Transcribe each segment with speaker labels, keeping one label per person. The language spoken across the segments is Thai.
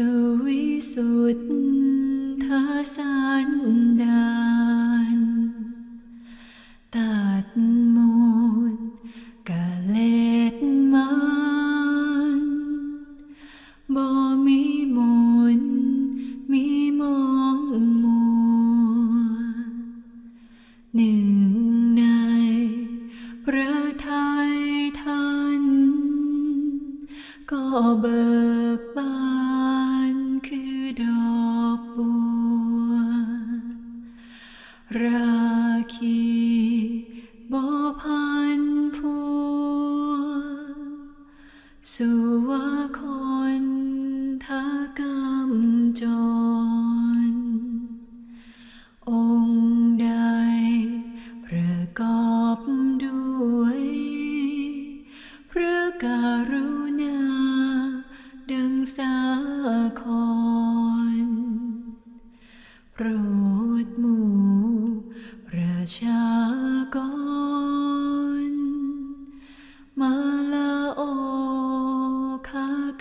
Speaker 1: สุวิสุทธาสันดา ราคีบ่พันพัวสุ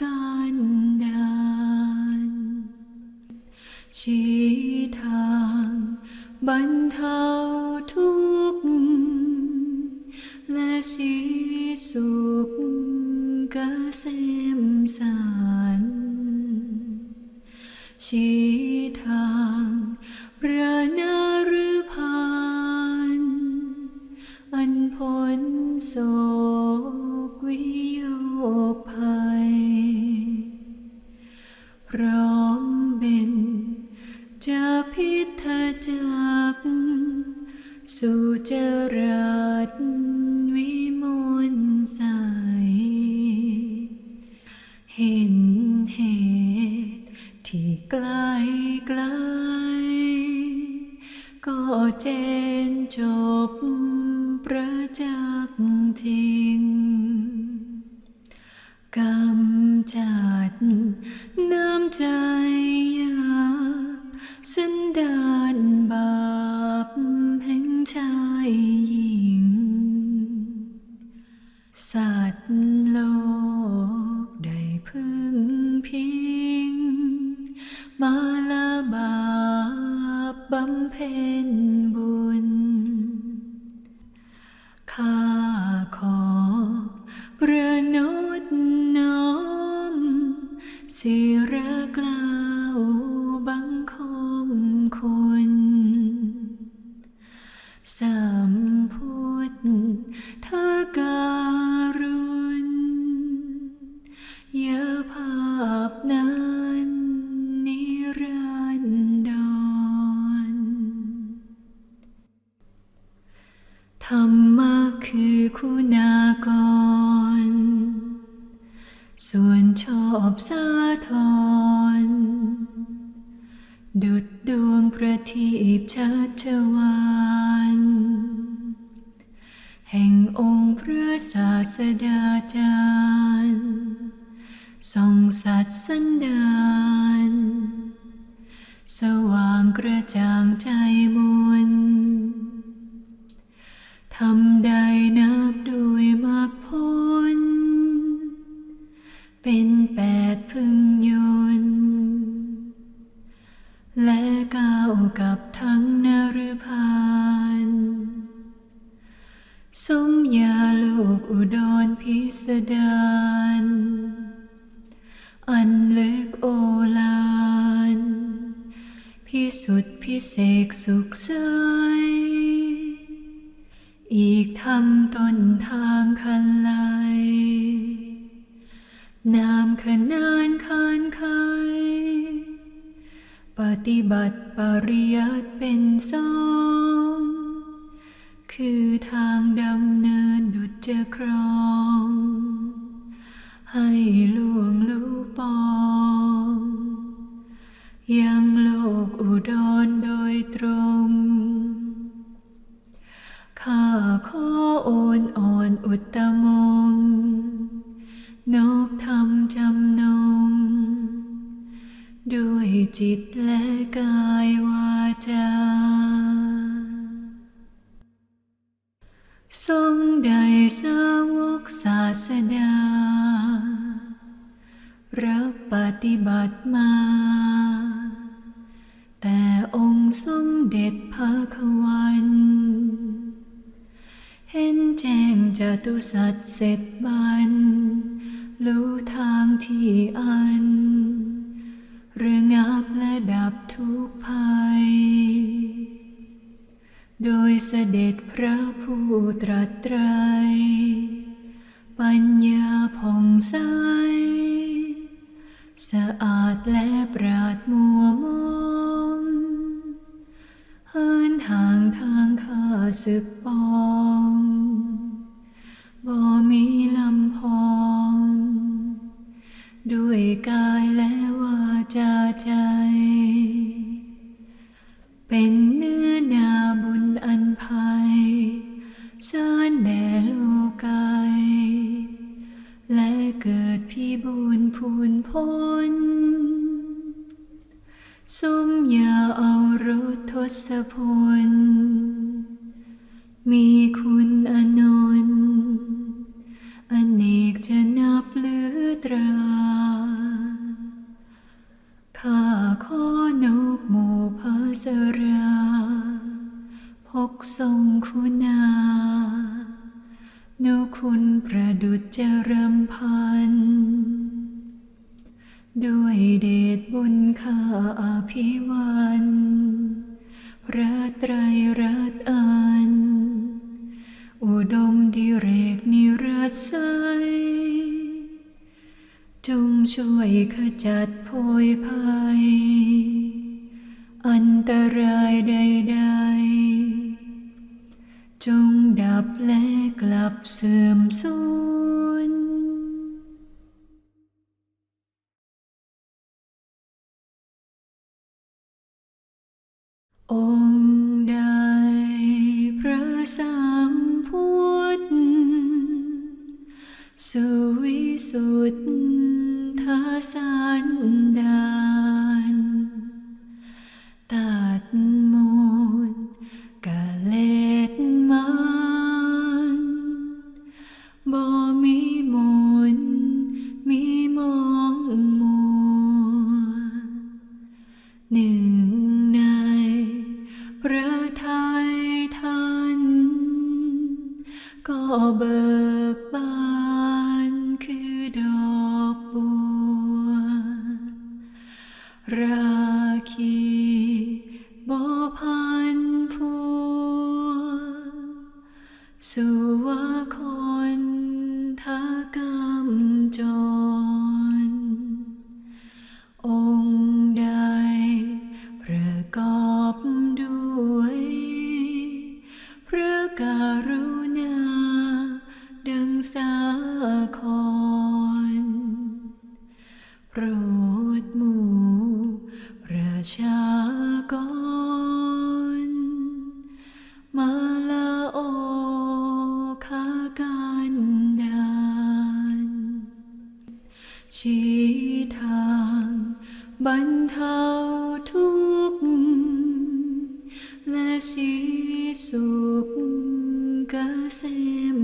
Speaker 1: กันดานชี้ทางบรรเทาทุกข์และชี้สุขกเกษมสารชี้ จรัสวิมลใส เห็นเหตุที่ไกลไกลก็เจนจ บำเพ็ญบุญข้า สาธรดุดดวงประทีปชัชวานแห่งองค์พระศาสดาจารย์ทรงสัตสันดานสว่างกระจ่างใจมนทำใดนับด้วยมากพ้น เป็นแปดพึงยนต์และก้าวกับทั้งนรพานสมยาลูกอุดรพิสดารอันเล็กโอฬารพิสุทธิพิเศษสุขใสอีกทำต้นทางคันไล นามขนานคานไขปฏิบัติปริยัติเป็นสองคือทางดำเนินดุจจะครอง ให้ล่วงรู้ปอง ยังโลกอุดรโดยตรงข้าขอโอนอ่อนอุตตมง นบธรรมจำนง ด้วยจิตและกายวาจาทรงใดสาวกศาสดา รับปฏิบัติมา แต่องค์สมเด็จพระควัน เห็นแจ้งจตุสัจเสร็จบัน รู้ทางที่อันเรื่องงับและดับทุกภัย โดยเสด็จพระผู้ตรัสไตร ปัญญาผ่องใส สะอาดและปราดมัวมองเหินทางทางข้าศึกปอ เกิดพี่บุญพูนพ้นสมยาเอารถทศพล มีคุณอนนท์อเนกจะนับหลือตรา ข้าขอนกหมู่พระสรา พกทรงคุณา นุคุณประดุจเจรำพันด้วยเดชบุญข้าอภิวันพระไตรรัตน์อัน อุดมดิเรกนิรัสใสจงช่วยขจัดโพยภัย อันตรายใด เกษม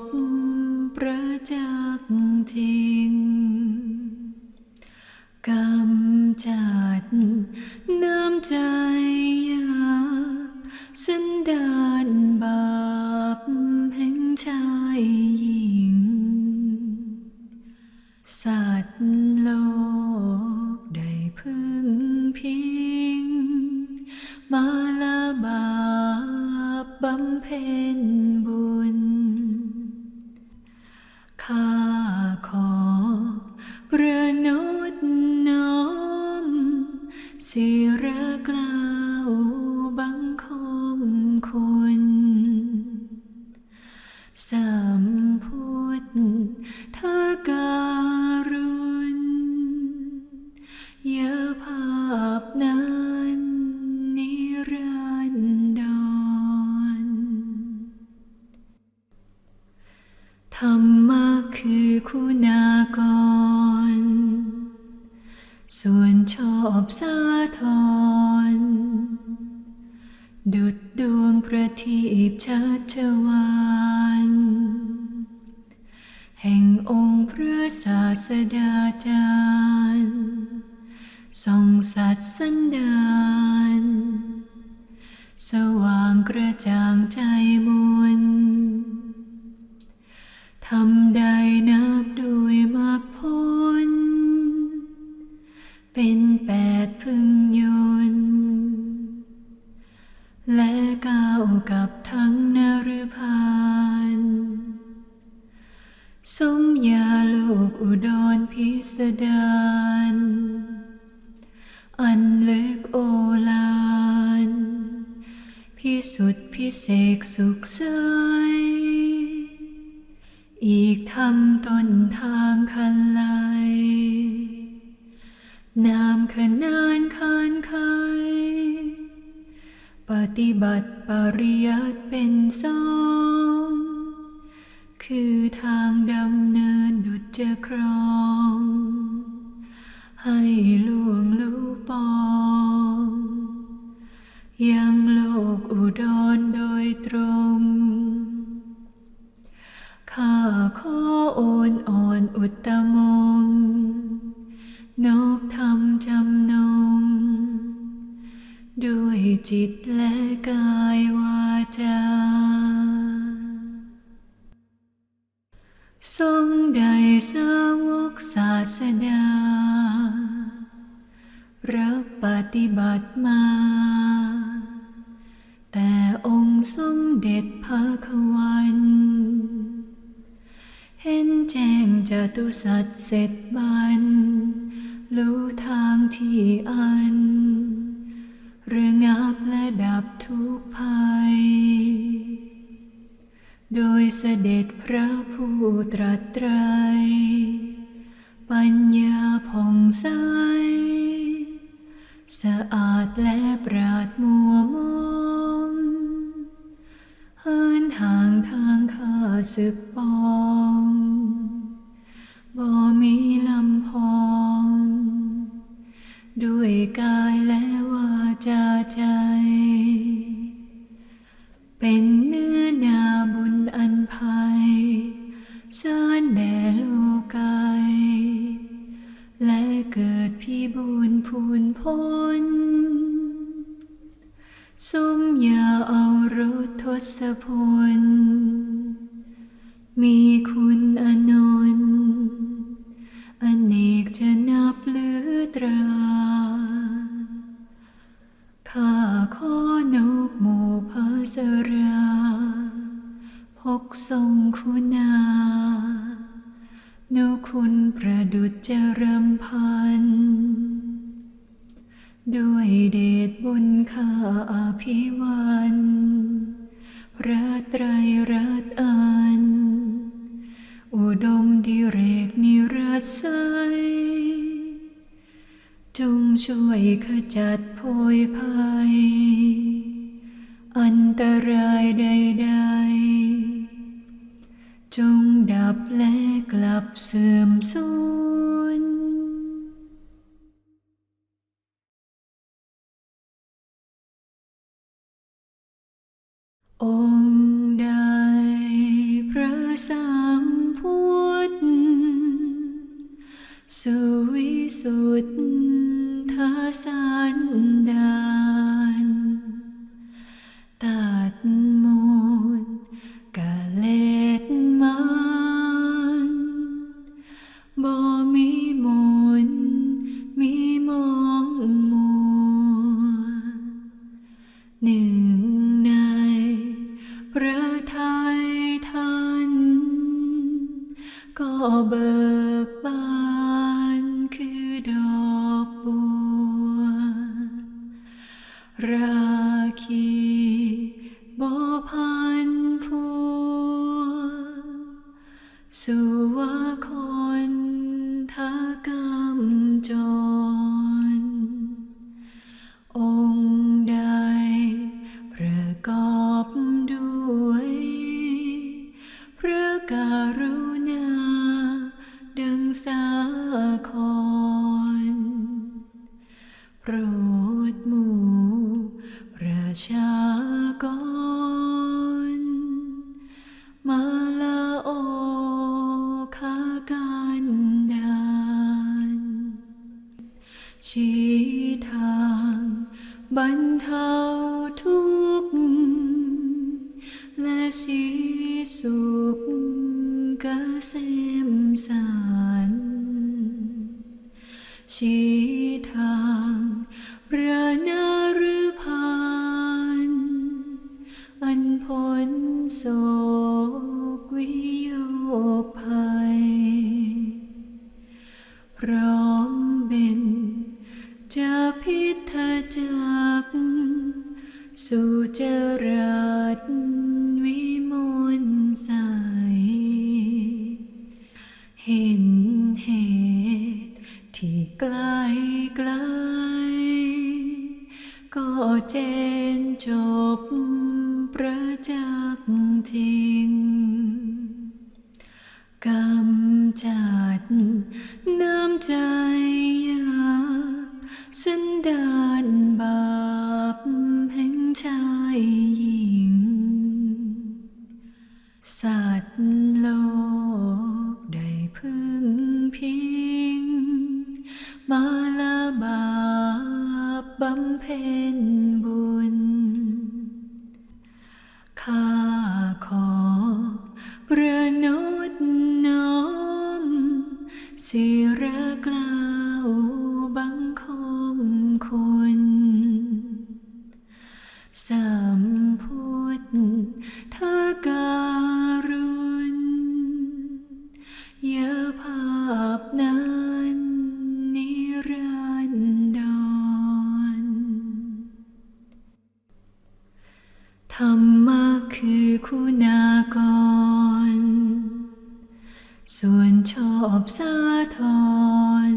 Speaker 1: บประจักษ์จริงกำจัดน้ำใจยาสันดา So ทรงสัตย์สันดานสว่างกระจ่างใจมุนทำใดนับด้วยมากพ้น เป็นแปดพึงยนและก้าวกับทั้งนรพานสมยาลูกอุดรพิสดาร อันเล็กโอฬารพิสุทธิพิเศษสุขใส อีกทำต้นทางคันไลนามขนานคานไคปฏิบัติปริยัติเป็นสอง คือทางดำเนินดุจจะครอง ให้ล่วงรู้ปองยังโลกอุดรโดยตรง ข้าขอโอนอ่อนอุตตมงนอบธรรมจำนง ด้วยจิตและกายวาจาทรงได้สาวกศาสดา รับปฏิบัติมา แต่องค์สมเด็จพระควัน เห็นแจ้งจตุสัตว์เสร็จบัน รู้ทางที่อันเรื่องงับและดับทุกภัย โดยเสด็จพระผู้ตรัสไตรปัญญาผ่องใส สะอาดและปราดมัวมองเฮินทางทางข้าศึกปองบ่มีลำพอง ด้วยกายและวาจาใจ ดพี่บุญพูนพ้นสมยาเอารถทศพลมีคุณอนอ ภิวันพระไตรรัตอัน อุดมดิเรกนิรัสไสยจงช่วยขจัดโพยภัย อันตรายใดๆ จงดับและกลับเสื่อมสูญ สุวิสุทธาสันดา ค กวิ รรมะคือคุณากร ส่วนชอบสาทร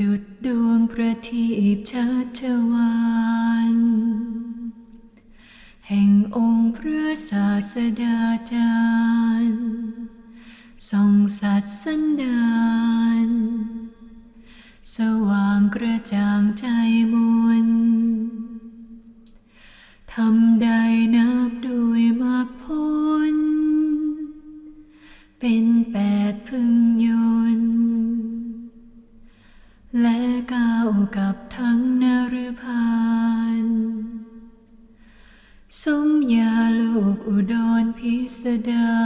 Speaker 1: ดุดดวงประทีปชัชวานแห่งองค์พระศาสดาจารย์ทรงสัตย์สันดาน สว่างกระจ่างใจม เป็นแปดพึงยนและก้าวกับทั้งนรพานสมยาลูกอุดรพิสดา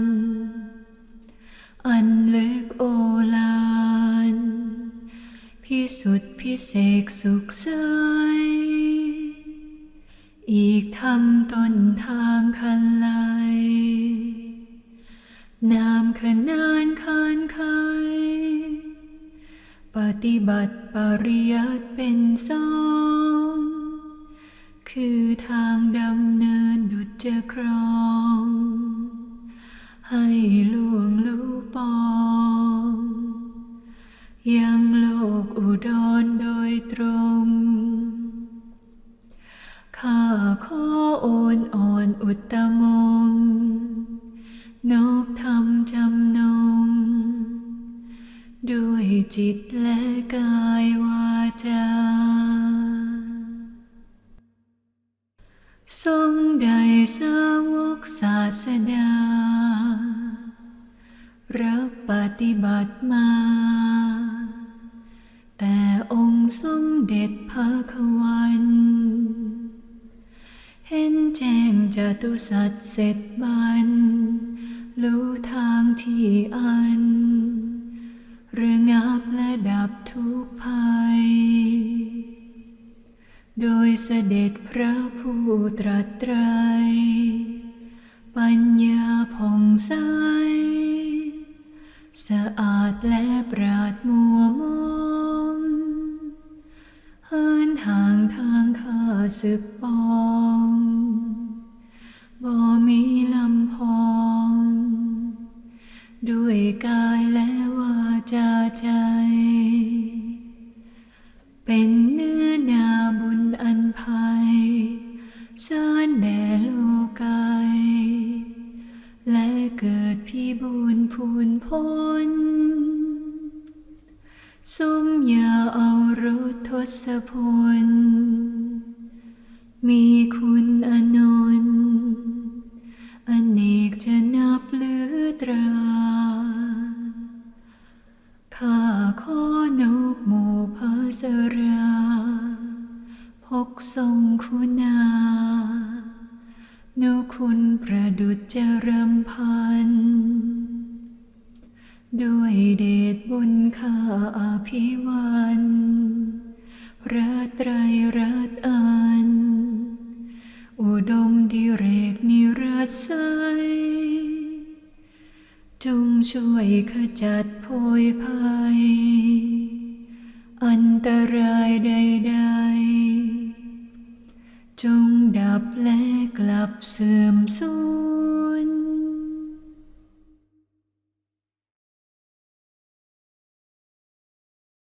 Speaker 1: รอันเลึกโอฬารพิสุทธิพิเศษสุขใสอีกทำต้นทางคันลน ฏิบัติปริยัติเป็นสองคือทางดำเนินดุจจะครอง ให้ล่วงรู้ปองยังโลกอุดรโดยตรง ข้าขอโอนอ่อนอุตตมงนบธรรมจำนง ด้วยจิตและกายวาจา ทรงได้สาวกศาสดา รับปฏิบัติมา แต่องค์สมเด็จพระควันเห็นแจ้งจตุสัตว์เสร็จบันรู้ทางที่อัน ระงับและดับทุกภัย โดยเสด็จพระผู้ตรัสไตร ปัญญาผ่องใส สะอาดและปราดมัวมองเหินทางทางข้าศึกปองบ่มีลำพอง ด้วยกายและ ใจ เป็นเนื้อนาบุญอันภัยสานแด่โลกายและเกิดพี่บุญพูนพ้นสมอย่าเอารถทศพล นุคุณประดุจจรำพันด้วยเดชบุญข้าอาภิวันพระไตรรัตน์อัน อุดมดิเรกนิรัสไสยจงช่วยขจัดโพยภัย อันตรายใด ๆ จงดับและกลับเสื่อมสูญ